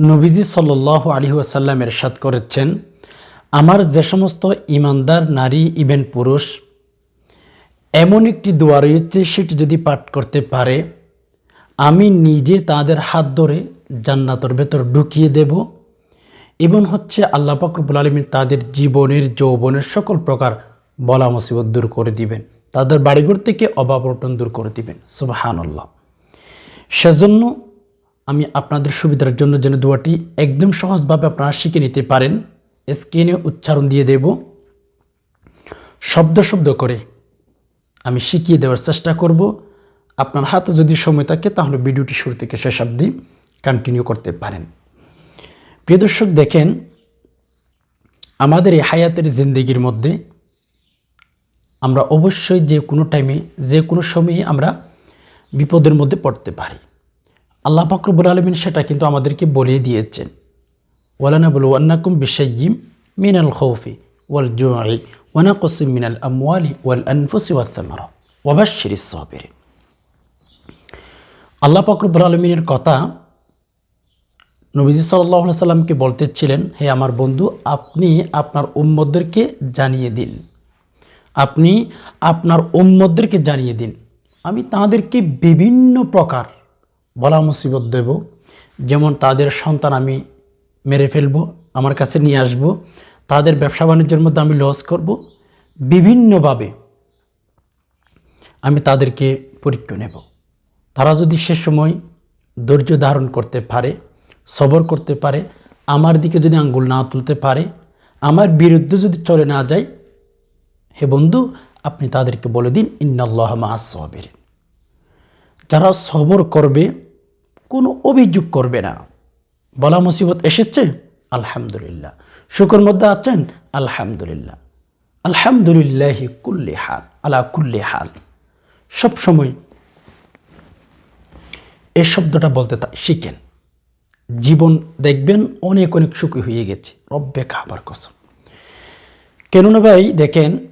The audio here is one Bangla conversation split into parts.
নবীজি সাল আলী ওয়াসাল্লাম এরশাদ করেছেন, আমার যে সমস্ত ইমানদার নারী ইভেন পুরুষ, এমন একটি দোয়া রয়েছে, সেটি যদি পাঠ করতে পারে, আমি নিজে তাদের হাত ধরে জান্নাতর ভেতর ঢুকিয়ে দেব এবং হচ্ছে আল্লাহ পাকরবুল আলমী তাদের জীবনের, যৌবনের সকল প্রকার বলা মুসিবত দূর করে দিবেন। তাদের বাড়িঘর থেকে অভাব অটন দূর করে দিবেন। সুবাহান্লাহ সেজন্য আমি আপনাদের সুবিধার জন্য যেন দোয়াটি একদম সহজভাবে আপনারা শিখে নিতে পারেন। স্ক্রিনে উচ্চারণ দিয়ে দেব। শব্দ শব্দ করে আমি শিখিয়ে দেওয়ার চেষ্টা করব। আপনার হাতে যদি সময় থাকে তাহলে ভিডিওটি শুরু থেকে শেষ অবধি কন্টিনিউ করতে পারেন। প্রিয় দর্শক, দেখেন, আমাদের এই হায়াতের জিন্দগির মধ্যে আমরা অবশ্যই যে কোনো টাইমে যে কোনো সময়ে আমরা বিপদের মধ্যে পড়তে পারি। আল্লাহ ফাকরবুল আলমিন সেটা কিন্তু আমাদেরকে বলিয়ে দিয়েছেন। ওয়ালানা বলু আন্নাকুম বিশাইম মিনাল খৌফি ওয়াল জুয়াই ওয়ানা কসিম মিনাল আমওয়ালি ওয়াল আনফুসি ওয়াসামার ওয়াবাশির সাবির আল্লাহ ফাকরবুল আলমিনের কথা নবীজি সাল্লাহ সাল্লামকে বলতেছিলেন, হে আমার বন্ধু, আপনি আপনার উম্মদদেরকে জানিয়ে দিন। আপনি আপনার উম্মদদেরকে জানিয়ে দিন। আমি তাদেরকে বিভিন্ন প্রকার বলা মুসিবত দেব। যেমন তাদের সন্তান আমি মেরে ফেলব, আমার কাছে নিয়ে আসব, তাদের ব্যবসা বাণিজ্যের মধ্যে আমি লস করব। বিভিন্নভাবে আমি তাদেরকে পরীক্ষা নেব। তারা যদি সে সময় ধৈর্য ধারণ করতে পারে, সবর করতে পারে, আমার দিকে যদি আঙ্গুল না তুলতে পারে, আমার বিরুদ্ধে যদি চলে না যায়, হে বন্ধু, আপনি তাদেরকে বলে দিন, ইন্নাল্লাহ মাসবির যারা সবর করবে কোনো অভিযোগ করবে না। বলা মুসিবত এসেছে? আলহামদুলিল্লাহ। শুকর মধ্যে আছেন? আলহামদুলিল্লাহ। আলহামদুলিল্লাহি কুল্লি হাল, আলা কুল্লি হাল। সব সময় এই শব্দটা বলতে শিখেন। জীবন দেখবেন অনেক অনেক সুখী হয়ে গেছে। রব্বে খাবার কসম। কেননা ভাই, দেখেন,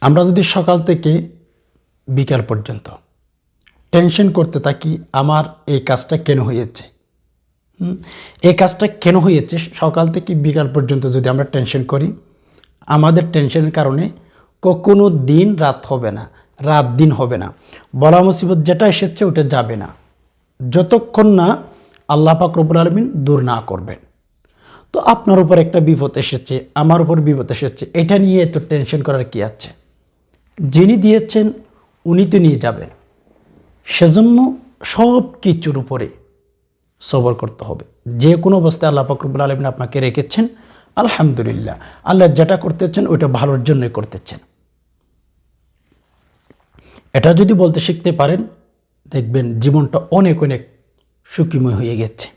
আমরা যদি সকাল থেকে বিকাল পর্যন্ত টেনশন করতে থাকি, আমার এই কাজটা কেন হয়েছে? এই কাজটা কেন হয়েছে? সকাল থেকে বিকাল পর্যন্ত যদি আমরা টেনশন করি, আমাদের টেনশনের কারণে কখনো দিন রাত হবে না, রাত দিন হবে না। বলা মুসিবত যেটা এসেছে ওটা যাবে না। যতক্ষণ না আল্লাহ পাক রব্বুল আলমিন দূর না করবেন। তো আপনার উপর একটা বিপদ এসেছে, আমার উপর বিপদ এসেছে, এটা নিয়ে এত টেনশন করার কি আছে? যিনি দিয়েছেন, উনি তো নিয়ে যাবেন। সেজন্য সব কিছুর উপরে সবর করতে হবে। যে কোনো অবস্থায় আল্লাহ ফকরবুল আলমিন আপনাকে রেখেছেন, আলহামদুলিল্লাহ। আল্লাহ যেটা করতেছেন, ওইটা ভালোর জন্যই করতেছেন। এটা যদি বলতে শিখতে পারেন, দেখবেন জীবনটা অনেক অনেক সুখীময় হয়ে গেছে।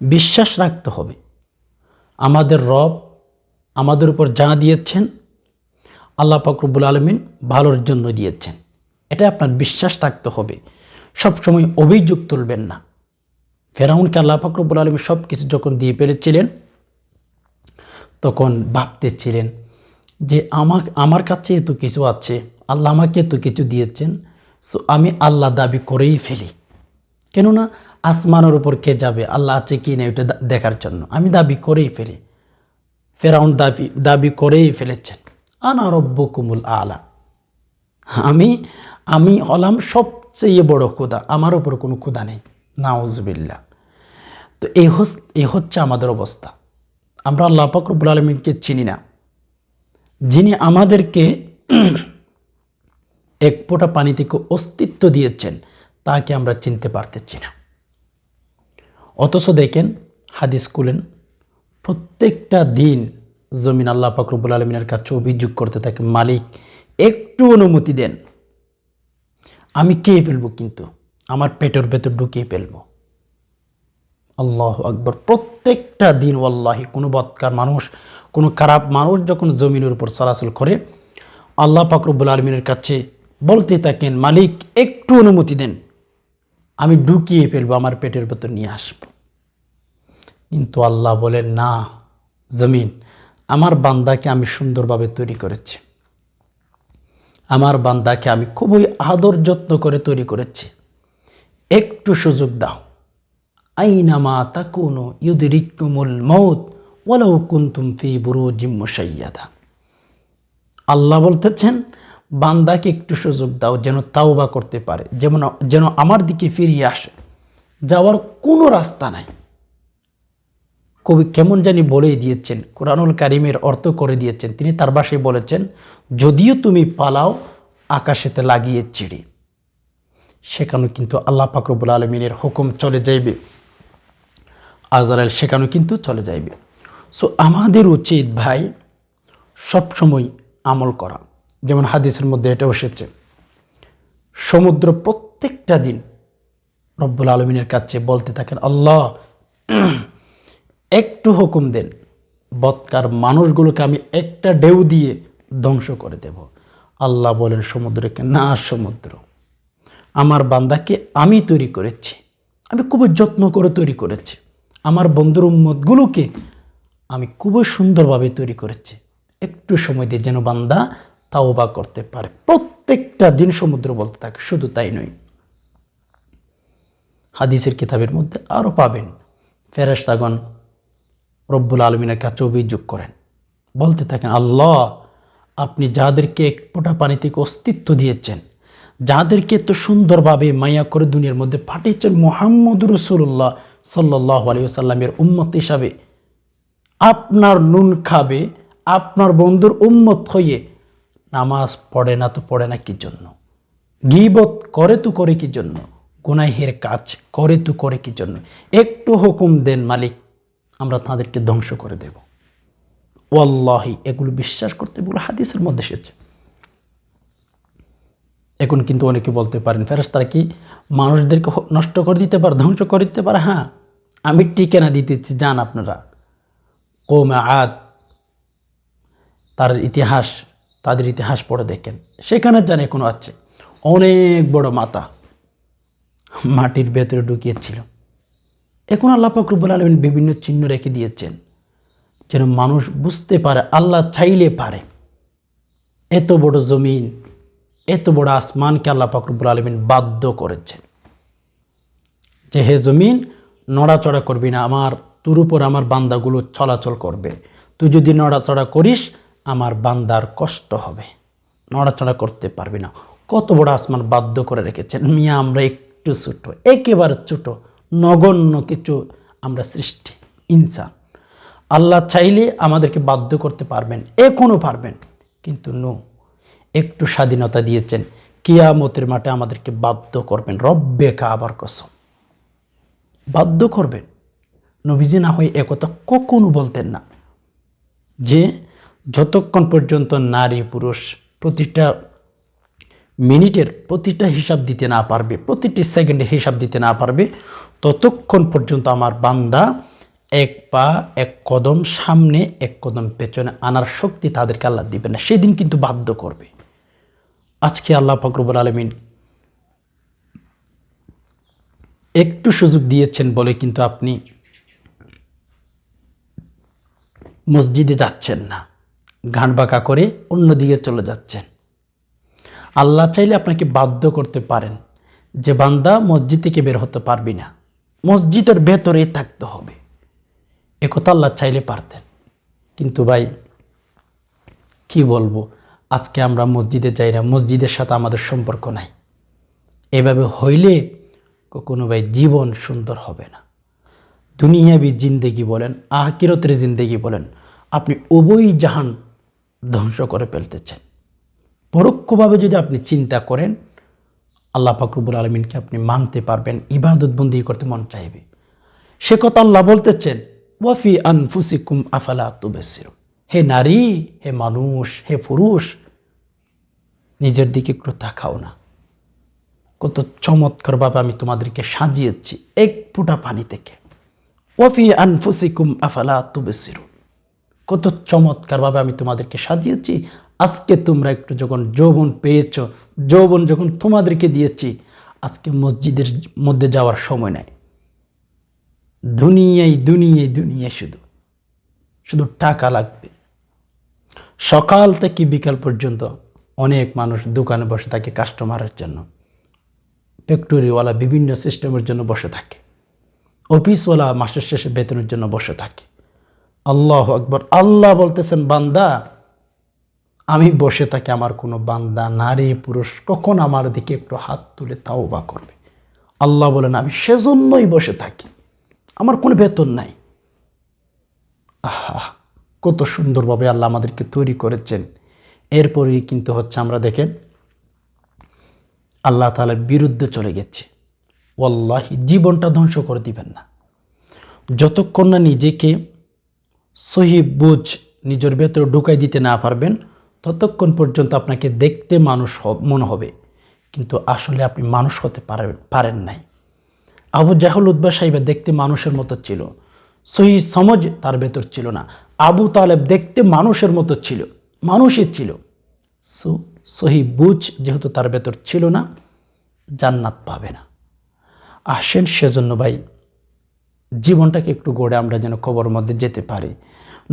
বিশ্বাস রাখতে হবে। আমাদের রব আমাদের উপর যা দিয়েছেন, আল্লাহ ফকরবুল আলমিন ভালোর জন্য দিয়েছেন। এটা আপনার বিশ্বাস থাকতে হবে। সবসময় অভিযোগ তুলবেন না। ফেরাউনকে আল্লাহ ফকরবুল আলমী সব কিছু যখন দিয়ে পেরেছিলেন তখন ভাবতেছিলেন যে আমার আমার কাছে এত কিছু আছে, আল্লাহ আমাকে এত কিছু দিয়েছেন, সো আমি আল্লাহ দাবি করেই ফেলি। কেননা আসমানের উপর কে যাবে, আল্লাহ আছে কি না ওটা দেখার জন্য। আমি দাবি করেই ফেলি। ফেরাউন দাবি দাবি করেই ফেলেছেন। আনা রব্য কুমুল আলা। আমি আমি হলাম সবচেয়ে বড় ক্ষুদা আমার ওপর কোনো ক্ষুদা নেই। নাউজবিল্লা তো এই এই হচ্ছে আমাদের অবস্থা। আমরা আল্লাহ ফকরবুল আলমিনকে চিনি না। যিনি আমাদেরকে এক ফোঁটা পানি থেকে অস্তিত্ব দিয়েছেন, তাকে আমরা চিনতে পারতেছি না। অথচ দেখেন, হাদিস কুলেন প্রত্যেকটা দিন জমিন আল্লাহ ফকরবুল আলমিনের কাছে অভিযোগ করতে থাকে, মালিক একটু অনুমতি দেন। আমি কে ফেলব কিন্তু। আমার পেটের ভেতর ঢুকিয়ে ফেলব। আল্লাহ আকবর। প্রত্যেকটা দিন ওয়াল্লাহি, কোনো বৎকার মানুষ, কোনো খারাপ মানুষ যখন জমিনের উপর চলাচল করে, আল্লাহ ফাকরুবুল আলমিনের কাছে বলতে থাকেন, মালিক, একটু অনুমতি দেন। আমি ঢুকিয়ে ফেলব, আমার পেটের ভেতর নিয়ে আসব। কিন্তু আল্লাহ বলেন, না, জমিন, আমার বান্দাকে আমি সুন্দরভাবে তৈরি করেছি। আমার বান্দাকে আমি খুবই আদর যত্ন করে তৈরি করেছি। একটু সুযোগ দাও। আইনামা তাকুনু ইউদরিকুমুল মৌত ওয়ালাউ কুনতুম ফি বুরুজিম মুশাইয়াদা। আল্লাহ বলতেছেন, বান্দাকে একটু সুযোগ দাও যেন তাওবা করতে পারে, যেমন যেন আমার দিকে ফিরিয়ে আসে। যাওয়ার কোনো রাস্তা নাই। কবি কেমন জানি বলেই দিয়েছেন, কোরআনুল কারিমের অর্থ করে দিয়েছেন। তিনি তার বাসায় বলেছেন, যদিও তুমি পালাও, আকাশেতে লাগিয়ে চিড়ি। সেখানেও কিন্তু আল্লাহ পাকরবুল আলমিনের হুকুম চলে যাইবে। আজরাইল সেখানে কিন্তু চলে যাইবে। সো আমাদের উচিত ভাই, সবসময় আমল করা। যেমন হাদিসের মধ্যে এটা এসেছে, সমুদ্র প্রত্যেকটা দিন রব্বুল আলমিনের কাছে বলতে থাকেন, আল্লাহ একটু হুকুম দেন, বৎকার মানুষগুলোকে আমি একটা ঢেউ দিয়ে ধ্বংস করে দেব। আল্লাহ বলেন সমুদ্রকে না, সমুদ্র। আমার বান্দাকে আমি তৈরি করেছি, আমি খুবই যত্ন করে তৈরি করেছি। আমার বন্ধুর উম্মতগুলোকে আমি খুবই সুন্দরভাবে তৈরি করেছি। একটু সময় দিয়ে যেন বান্দা তাও বা করতে পারে। প্রত্যেকটা দিন সমুদ্র বলতে থাকে, শুধু তাই নয়। হাদিসের কিতাবের মধ্যে আরও পাবেন। ফেরেশতাগণ রব্বুল আলমিনের কাছে অভিযোগ করেন। বলতে থাকেন, আল্লাহ, আপনি যাদেরকে এক ফোঁটা পানি থেকে অস্তিত্ব দিয়েছেন, যাদেরকে এত সুন্দরভাবে মায়া করে দুনিয়ার মধ্যে পাঠিয়েছেন মোহাম্মদ রসুল্লাহ সাল্লাহ আলিয়াল্লামের উম্মত হিসাবে, আপনার নুন খাবে, আপনার বন্ধুর উম্মত হয়ে নামাজ পড়ে না তো পড়ে না কি জন্য? গিবত করে তো করে কি জন্য? গুনাহের কাজ করে তো করে কি জন্য? একটু হুকুম দেন মালিক আমরা তাদেরকে ধ্বংস করে দেব। ওয়াল্লাহি, এগুলো বিশ্বাস করতে এগুলো হাদিসের মধ্যে এসেছে। এখন কিন্তু অনেকে বলতে পারেন ফেরেস্তারা কি মানুষদেরকে নষ্ট করে দিতে পারে, ধ্বংস করে দিতে পারে? হ্যাঁ আমি টিকেনা দিতেছি, যান আপনারা। কৌমে আদ, তার ইতিহাস, তাদের ইতিহাস পড়ে দেখেন। সেখানে জানে কোনো আছে। অনেক বড় মাতা মাটির ভেতরে ঢুকিয়েছিল। এখন আল্লাহ ফকরবুল আলমিন বিভিন্ন চিহ্ন রেখে দিয়েছেন। যেন মানুষ বুঝতে পারে, আল্লাহ চাইলে পারে। এত বড় জমিন, এত বড় আসমানকে আল্লাহ ফকরবুল আলমিন বাধ্য করেছেন। যে হে জমিন, নড়াচড়া করবি না, আমার তোর উপর আমার বান্দাগুলো চলাচল করবে। তুই যদি নড়াচড়া করিস, আমার বান্দার কষ্ট হবে। নড়াচড়া করতে পারবি না। কত বড় আসমান বাধ্য করে রেখেছেন। মিয়া, আমরা একটু ছোটো, একেবারে ছোটো। নগণ্য কিছু আমরা সৃষ্টি, ইনসান। আল্লাহ চাইলে আমাদেরকে বাধ্য করতে পারবেন এখনও পারবেন। কিন্তু নো, একটু স্বাধীনতা দিয়েছেন, কিয়ামতের মাঠে আমাদেরকে বাধ্য করবেন। রব্বে কাবার কসম। বাধ্য করবেন। নবীজি না হয়ে একথা কখনো বলতেন না। যে যতক্ষণ পর্যন্ত নারী পুরুষ প্রতিটা মিনিটের প্রতিটা হিসাব দিতে না পারবে, প্রতিটি সেকেন্ডের হিসাব দিতে না পারবে ততক্ষণ পর্যন্ত আমার বান্দা এক পা, এক কদম সামনে, এক কদম পেছনে আনার শক্তি তাদেরকে আল্লাহ দিবে না। সেদিন কিন্তু বাধ্য করবে। আজকে আল্লাহ ফকরবুল আলমিন একটু সুযোগ দিয়েছেন বলে কিন্তু আপনি মসজিদে যাচ্ছেন না। ঘাট বাঁকা করে অন্যদিকে চলে যাচ্ছেন। আল্লাহ চাইলে আপনাকে বাধ্য করতে পারেন যে বান্দা মসজিদ থেকে বের হতে পারবি না। মসজিদের ভেতরেই থাকতে হবে। একথা আল্লাহ চাইলে পারতেন। কিন্তু ভাই, কি বলব? আজকে আমরা মসজিদে যাই না, মসজিদের সাথে আমাদের সম্পর্ক নাই। এভাবে হইলে কখনো ভাই জীবন সুন্দর হবে না। দুনিয়াবি জিন্দেগি বলেন আহকিরতের জিন্দেগি বলেন, আপনি উভয় জাহান ধ্বংস করে ফেলতেছেন। পরোক্ষভাবে যদি আপনি চিন্তা করেন আল্লাহ ফাকরুবুল আলমিনকে আপনি মানতে পারবেন, ইবাদত বন্দি করতে মন চাইবে। সে কথা আল্লাহ বলতেছেন, ওয়াফি আনফুসিকুম আফালা তুবেসির হে নারী, হে মানুষ, হে পুরুষ, নিজের দিকে একটু তাকাও না। কত চমৎকারভাবে আমি তোমাদেরকে সাজিয়েছি, এক ফুটা পানি থেকে। ওয়াফি আনফুসিকুম আফালা তুবেসির কত চমৎকারভাবে আমি তোমাদেরকে সাজিয়েছি আজকে তোমরা একটু যখন যৌবন পেয়েছ, যৌবন যখন তোমাদেরকে দিয়েছি, আজকে মসজিদের মধ্যে যাওয়ার সময় নাই। দুনিয়ায় দুনিয়ায় দুনিয়ায় শুধু শুধু টাকা লাগবে। সকাল থেকে বিকাল পর্যন্ত অনেক মানুষ দোকানে বসে থাকে কাস্টমারের জন্য। ফ্যাক্টরিওয়ালা বিভিন্ন সিস্টেমের জন্য বসে থাকে। অফিসওয়ালা মাসের শেষে বেতনের জন্য বসে থাকে। আল্লাহ আকবর, আল্লাহ বলতেছেন, বান্দা আমি বসে থাকি আমার কোনো বান্দা, নারী, পুরুষ, কখন আমার দিকে একটু হাত তুলে তাও বা করবে? আল্লাহ বলেন, আমি সেজন্যই বসে থাকি। আমার কোনো বেতন নাই। আহা, কত সুন্দরভাবে আল্লাহ আমাদেরকে তৈরি করেছেন। এরপরেই কিন্তু হচ্ছে আমরা দেখেন, আল্লাহ তালার বিরুদ্ধে চলে গেছে। ওয়াল্লাহি, জীবনটা ধ্বংস করে দিবেন না। যতক্ষণ না নিজেকে সহি বুঝ, নিজের ভেতরে ঢুকাই দিতে না পারবেন ততক্ষণ পর্যন্ত আপনাকে দেখতে মানুষ মনে হবে। কিন্তু আসলে আপনি মানুষ হতে পারেন পারেন নাই। আবু জাহল উদ্বা সাহিবা দেখতে মানুষের মতো ছিল। সহি সমজ তার ভেতর ছিল না। আবু তালেব দেখতে মানুষের মতো ছিল, মানুষই ছিল। সো, সহি বুঝ যেহেতু তার ভেতর ছিল না, জান্নাত পাবে না। আসেন সেজন্য ভাই, জীবনটাকে একটু গড়ে আমরা যেন কবর মধ্যে যেতে পারি।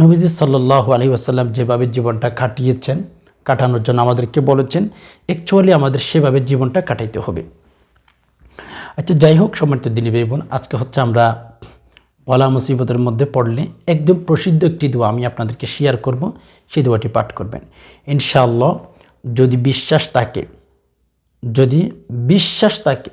নবীজি সাল্লাহ আলী আসাল্লাম যেভাবে জীবনটা কাটিয়েছেন, কাটানোর জন্য আমাদেরকে বলেছেন অ্যাকচুয়ালি আমাদের সেভাবে জীবনটা কাটাইতে হবে। আচ্ছা যাই হোক, সম্মানিত দিনী ভাই বোন, আজকে হচ্ছে আমরা বলা মুসিবতের মধ্যে পড়লে একদম প্রসিদ্ধ একটি দোয়া আমি আপনাদেরকে শেয়ার করব, সেই দোয়াটি পাঠ করবেন। ইনশাআল্লাহ, যদি বিশ্বাস থাকে, যদি বিশ্বাস থাকে,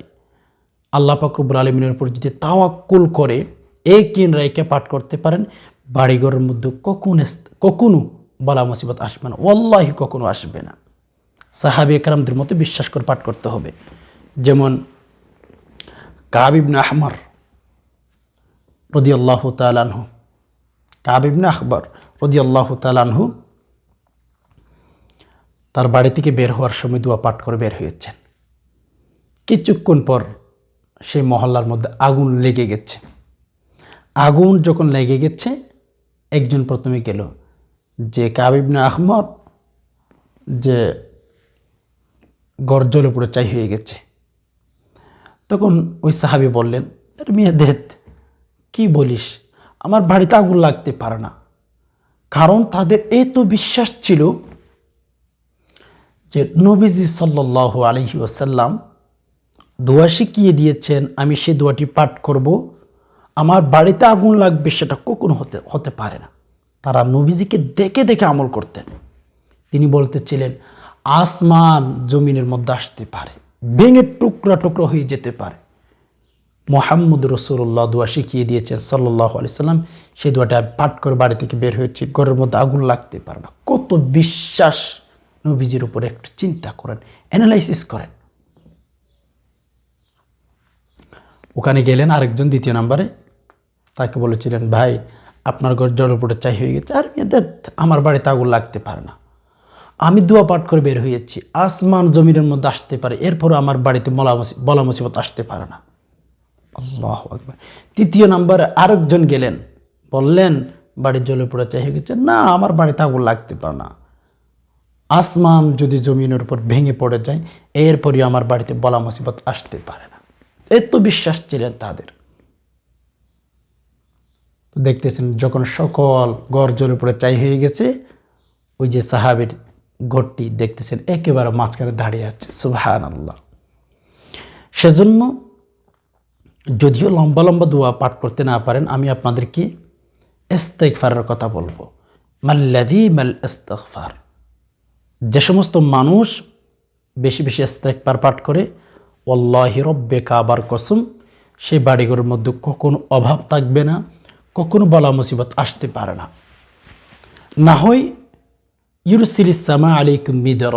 আল্লাহ পাকরবুল আলমিনের উপর যদি তাওয়াক্কুল করে এই কিন রায়কে পাঠ করতে পারেন বাড়িঘরের মধ্যে কখনো কখনো বলা মুসিবত আসবে না। ওল্লাহি কখনো আসবে না। সাহাবি একরামদের মতো বিশ্বাস করে পাঠ করতে হবে। যেমন কাবিবনে আহমর রদি আল্লাহ তালানহু কাবিবনে আখবর রদি আল্লাহ তালানহু তার বাড়ি থেকে বের হওয়ার সময় দোয়া পাঠ করে বের হয়েছেন। কিছুক্ষণ পর সেই মহল্লার মধ্যে আগুন লেগে গেছে। আগুন যখন লেগে গেছে একজন প্রথমে গেল, যে কাবিবনে আহমদ যে গরজলে উপরে চাই হয়ে গেছে। তখন ওই সাহাবি বললেন আরে মেয়ে দেত কি বলিস? আমার বাড়িতে আগুন লাগতে পারে না। কারণ তাদের এত বিশ্বাস ছিল যে নবীজি সাল্লাহ আলহি ওসাল্লাম দোয়া শিখিয়ে দিয়েছেন, আমি সে দোয়াটি পাঠ করব। আমার বাড়িতে আগুন লাগবে সেটা কখনো হতে হতে পারে না। তারা নবীজিকে দেখে দেখে আমল করতেন। তিনি বলতেছিলেন, আসমান জমিনের মধ্যে আসতে পারে, ভেঙে টুকরা টুকরা হয়ে যেতে পারে। মোহাম্মদ রসুল্লাহ দোয়া শিখিয়ে দিয়েছেন সাল্লাহ আলি সাল্লাম সেই দোয়াটা পাঠ করে বাড়ি থেকে বের হয়েছে, ঘরের মধ্যে আগুন লাগতে পারে না। কত বিশ্বাস নবীজির উপরে একটু চিন্তা করেন অ্যানালাইসিস করেন। ওখানে গেলেন আরেকজন দ্বিতীয় নাম্বারে তাকে বলেছিলেন, ভাই, আপনার ঘর জল জলপটে চাই হয়ে গেছে। আর মেয়েদের আমার বাড়িতে আগুন লাগতে পারে না। আমি দোয়া পাঠ করে বের হয়েছি। আসমান জমিনের মধ্যে আসতে পারে। এরপরও আমার বাড়িতে মলা বলা মুসিবত আসতে পারে না। আল্লাহ আকবার। তৃতীয় নাম্বারে আরেকজন গেলেন। বললেন বাড়ির জলে পড়ে চাই হয়ে গেছে? না, আমার বাড়িতে আগুন লাগতে পারে না। আসমান যদি জমিনের উপর ভেঙে পড়ে যায়, এরপরই আমার বাড়িতে বলা মুসিবত আসতে পারে না। এত বিশ্বাস ছিলেন তাদের। দেখতেছেন যখন সকল গর্জের উপরে চাই হয়ে গেছে, ওই যে সাহাবের ঘরটি দেখতেছেন, একেবারে মাঝখানে দাঁড়িয়ে আছে। সুবহান আল্লাহ সেজন্য যদিও লম্বা লম্বা দোয়া পাঠ করতে না পারেন, আমি আপনাদেরকে ইস্তেকফারের কথা বলব। মাল্লাদি মাল ইস্তেকফার যে সমস্ত মানুষ বেশি বেশি ইস্তেকবার পাঠ করে অল্লাহি রব্বে কাবার কসম সেই বাড়িঘরের মধ্যে কখনো অভাব থাকবে না। কখনো বলা মুসিবত আসতে পারে না। না হয়, ইউরসিল ইসামা আলাইকুম মিদর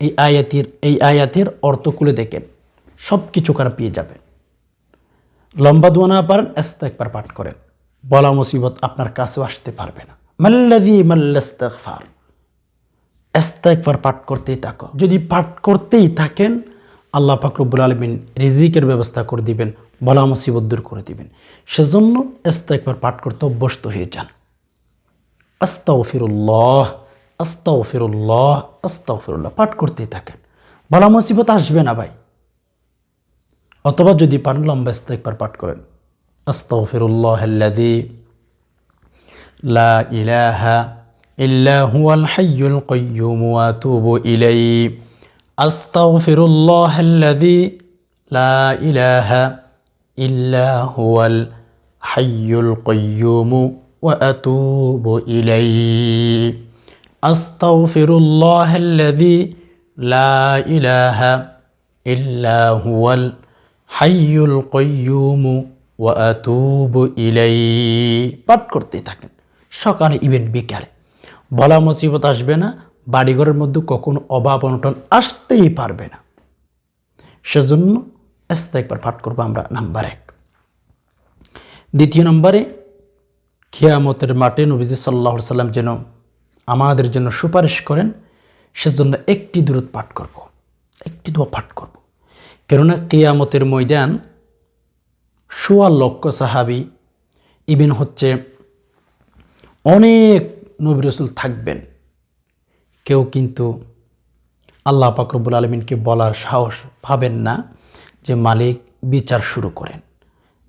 এই আয়াতের এই আয়াতের অর্থ খুলে দেখেন সব কিছু খারাপ পেয়ে যাবেন। লম্বা দোয়া না পারেন একবার পাঠ করেন। বলা মুসিবত আপনার কাছেও আসতে পারবে না। মাল্লাদি মাল্লাস্তাগফার। একবার পাঠ করতেই থাকো। যদি পাঠ করতেই থাকেন, আল্লাহ ফাকরুবুল আলমিন রিজিকের ব্যবস্থা করে দিবেন। বলা মুসিবত দূর করে দিবেন। সেজন্য একবার পাঠ করতে অভ্যস্ত হয়ে যান। আস্তাউফিরুল্লাহ আস্তাউফিরুল্লাহ আস্তাউফিরুল্লাহ পাঠ করতেই থাকেন। বলা মুসিবত আসবে না ভাই। অথবা যদি পান লম্বা একবার পাঠ করেন। আস্তাউফিরুল্লাহ আল্লাযী লা ইলাহা ইল্লা হুয়াল হাইয়ুল কাইয়্যুম ওয়া আতুবু ইলাইহি। আস্তাগফিরুল্লাহ আল্লাযী লা ইলাহা ইল্লা হুয়াল হাইয়ুল কয়্যুমু ওয়া আতুবু ইলাইহি। আস্তাগফিরুল্লাহাল্লাযী লা ইলাহা ইল্লা হুয়াল হাইয়ুল কয়্যুমু ওয়া আতুবু ইলাইহি। পাঠ করতে থাকেন সকালে, ইভেন বিকালে। বলা মুসিবত আসবে না, বাড়িঘরের মধ্যে কখনো অভাব অনটন আসতেই পারবে না। সেজন্য একবার পাঠ করব আমরা, নাম্বার এক দ্বিতীয় নম্বরে খিয়ামতের মাঠে নবীজি সাল্লাহ সাল্লাম যেন আমাদের জন্য সুপারিশ করেন, সেজন্য একটি দূরত পাঠ করব। একটি দোয়া পাঠ করব। কেননা কেয়ামতের ময়দান সোয়া লক্ষ সাহাবি ইভেন হচ্ছে অনেক নবী রসুল থাকবেন কেউ কিন্তু আল্লাহ পাকরবুল আলমিনকে বলার সাহস পাবেন না যে মালিক বিচার শুরু করেন।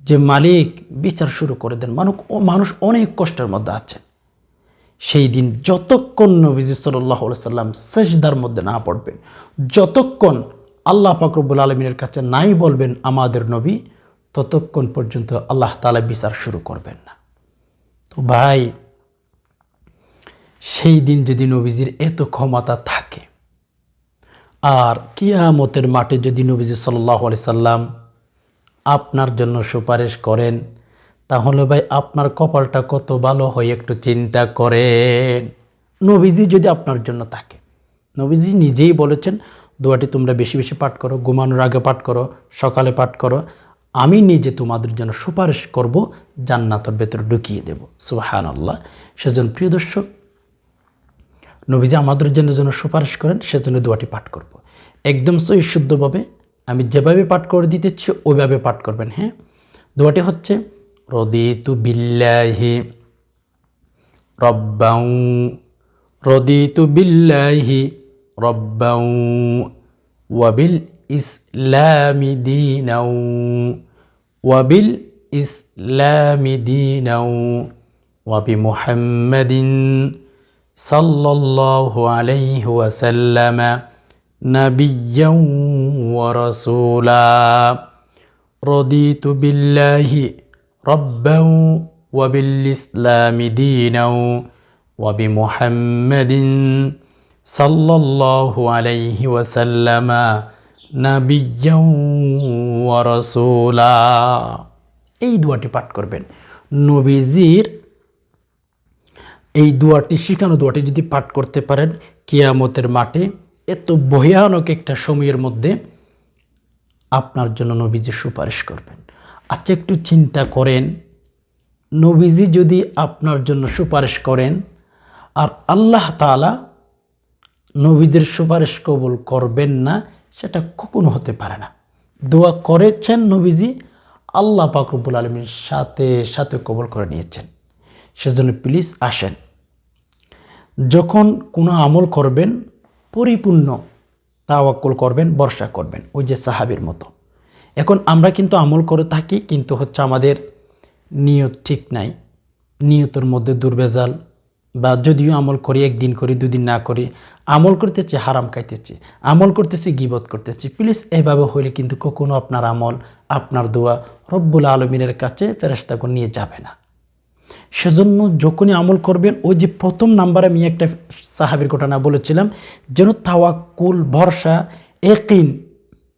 যে মালিক বিচার শুরু করে দেন মানুষ ও মানুষ অনেক কষ্টের মধ্যে আছেন। সেই দিন যতক্ষণ নবীজি সাল্লাহ সাল্লাম শেষদার মধ্যে না পড়বেন, যতক্ষণ আল্লাহ ফাকরবুল আলমিনের কাছে নাই বলবেন আমাদের নবী, ততক্ষণ পর্যন্ত আল্লাহ তালা বিচার শুরু করবেন না। তো ভাই, সেই দিন যদি নবীজির এত ক্ষমতা থাকে আর কিয়ামতের মাঠে যদি নবীজি সাল্লাহ আলি সাল্লাম আপনার জন্য সুপারিশ করেন, তাহলে ভাই আপনার কপালটা কত ভালো হয় একটু চিন্তা করেন। নবীজি যদি আপনার জন্য থাকে, নবীজি নিজেই বলেছেন, দোয়াটি তোমরা বেশি বেশি পাঠ করো, ঘুমানোর আগে পাঠ করো, সকালে পাঠ করো, আমি নিজে তোমাদের জন্য সুপারিশ করব, জান্নাতের ভেতরে ঢুকিয়ে দেব। সুবাহান আল্লাহ সেজন প্রিয় দর্শক নবীজি আমাদের জন্য যেন সুপারিশ করেন, সেজন্য দোয়াটি পাঠ করব। একদম সহি শুদ্ধভাবে আমি যেভাবে পাঠ করে দিতেছি, ওইভাবে পাঠ করবেন হ্যাঁ দোয়াটি হচ্ছে, রদিতু বিল্লাহি রব্বাউ, রদিতু বিল্লাহি রব্বাউ ওয়াবিল ইসলামি দিনাউ ওয়াবিল ইসলামি দিনাউ ওয়াবি মুহাম্মাদিন সাল্লাল্লাহু আলাইহি ওয়াসাল্লাম نبيا ورسولا رضيت بالله ربا وبالإسلام دينا وبمحمد صلى الله عليه وسلم نبيا ورسولا এই দোয়াটি পাঠ করবেন নবীজির এই দোয়াটি শিখানো দোয়াটি যদি পাঠ করতে পারেন, কিয়ামতের মাঠে এত ভয়ানক একটা সময়ের মধ্যে আপনার জন্য নবীজি সুপারিশ করবেন। আচ্ছা একটু চিন্তা করেন, নবীজি যদি আপনার জন্য সুপারিশ করেন, আর আল্লাহ তালা নবীদের সুপারিশ কবুল করবেন না, সেটা কখনো হতে পারে না। দোয়া করেছেন নবীজি, আল্লাহ পাকরবুল আলমীর সাথে সাথে কবল করে নিয়েছেন। সেজন্য প্লিজ আসেন। যখন কোনো আমল করবেন, পরিপূর্ণ তাওয়াক্কুল করবেন, বর্ষা করবেন, ওই যে সাহাবির মতো। এখন আমরা কিন্তু আমল করে থাকি, কিন্তু হচ্ছে আমাদের নিয়ত ঠিক নাই। নিয়তের মধ্যে দুর্বেজাল, বা যদিও আমল করি, একদিন করি, দুদিন না করি, আমল করতেছি, হারাম খাইতেছি, আমল করতেছি, গিবত করতেছি, প্লিজ এভাবে হইলে কিন্তু কখনো আপনার আমল, আপনার দোয়া রব্বুল আলমিনের কাছে ফেরেস্তাগুন নিয়ে যাবে না। সেজন্য যখনই আমল করবেন, ওই যে প্রথম নাম্বারে আমি একটা সাহাবির ঘটনা বলেছিলাম, যেন তাওয়াক্কুল, ভরসা একিন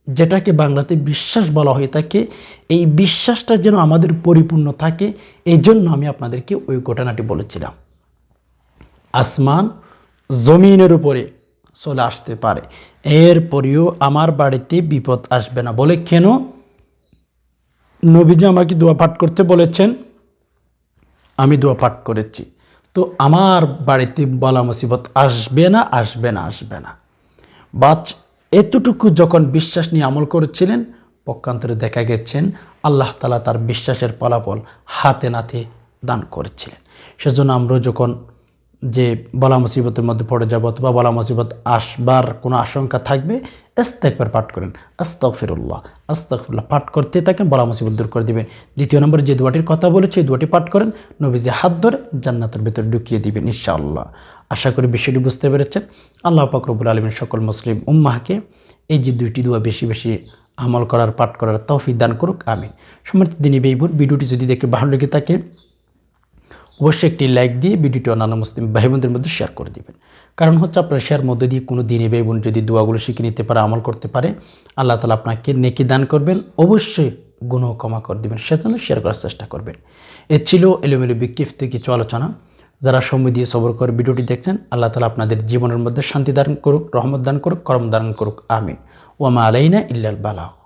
যেটাকে বাংলাতে বিশ্বাস বলা হয়ে থাকে, এই বিশ্বাসটা যেন আমাদের পরিপূর্ণ থাকে এই জন্য আমি আপনাদেরকে ওই ঘটনাটি বলেছিলাম। আসমান জমিনের উপরে চলে আসতে পারে। এরপরেও আমার বাড়িতে বিপদ আসবে না। বলে কেন? নবীজি আমাকে দোয়া পাঠ করতে বলেছেন আমি দোয়া পাঠ করেছি। তো আমার বাড়িতে বলা মুসিবত আসবে না আসবে না আসবে না। বাচ এতটুকু যখন বিশ্বাস নিয়ে আমল করেছিলেন, পক্ষান্তরে দেখা গেছেন আল্লাহ তালা তার বিশ্বাসের ফলাফল হাতে নাতে দান করেছিলেন। সেজন্য আমরা যখন যে বলা মুসিবতের মধ্যে পড়ে যাব অথবা বলা মুসিবত আসবার কোনো আশঙ্কা থাকবে একবার পাঠ করেন। আস্তাগফিরুল্লাহ আস্তাগফিরুল্লাহ পাঠ করতে থাকেন বলা মুসিবত দূর করে দিবেন। দ্বিতীয় নম্বর যে দোয়াটির কথা বলেছে, এই দোয়াটি পাঠ করেন, নবীজি হাত ধরে জান্নাতের ভেতরে ঢুকিয়ে দিবেন ইনশাআল্লাহ। আশা করি বিষয়টি বুঝতে পেরেছেন। আল্লাহ পাকরবুল আলমীর সকল মুসলিম উম্মাহকে এই যে দুইটি দোয়া বেশি বেশি আমল করার, পাঠ করার তৌফিক দান করুক, আমিন। সমর্থ দিনী এই বোন ভিডিওটি যদি দেখে ভালো লেগে থাকে অবশ্যই একটি লাইক দিয়ে ভিডিওটি অন্যান্য মুসলিম ভাই বোনদের মধ্যে শেয়ার করে দিবেন। কারণ হচ্ছে আপনার শেয়ার মধ্যে দিয়ে কোনো দিনে ভাই বোন যদি দোয়াগুলো শিখে নিতে পারে, আমল করতে পারে, আল্লাহ তালা আপনাকে নেকি দান করবেন, অবশ্যই গুণ ক্ষমা করে দেবেন। সেজন্য শেয়ার করার চেষ্টা করবেন। এ ছিল এলোমেলো বিক্ষিপ্ত কিছু আলোচনা। যারা সময় দিয়ে সবর করে ভিডিওটি দেখছেন, আল্লাহ তালা আপনাদের জীবনের মধ্যে শান্তি দান করুক, রহমত দান করুক, কর্ম দান করুক, আমিন। ওয়ামা আলাইনা ইল্লাল বালাহ